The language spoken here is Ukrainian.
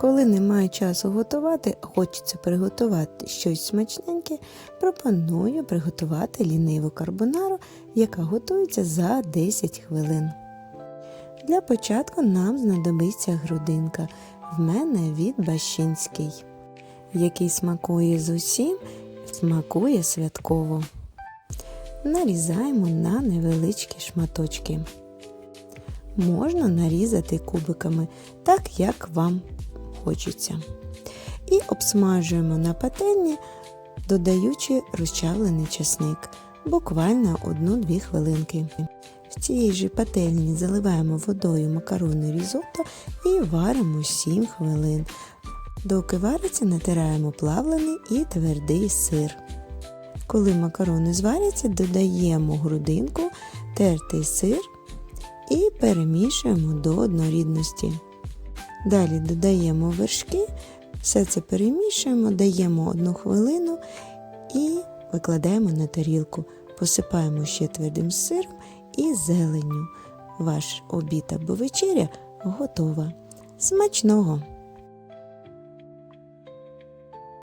Коли немає часу готувати, а хочеться приготувати щось смачненьке, пропоную приготувати ліниву карбонару, яка готується за 10 хвилин. Для початку нам знадобиться грудинка. В мене від Бащинський, який смакує з усім, смакує святково. Нарізаємо на невеличкі шматочки. Можна нарізати кубиками, так як вам хочеться. І обсмажуємо на пательні, додаючи розчавлений чесник, буквально 1-2 хвилинки. В цій же пательні заливаємо водою макарони різотто і варимо 7 хвилин. Доки вариться, натираємо плавлений і твердий сир. Коли макарони зваряться, додаємо грудинку, тертий сир і перемішуємо до однорідності. Далі додаємо вершки, все це перемішуємо, даємо одну хвилину і викладаємо на тарілку. Посипаємо ще твердим сиром і зеленню. Ваш обід або вечеря готова. Смачного!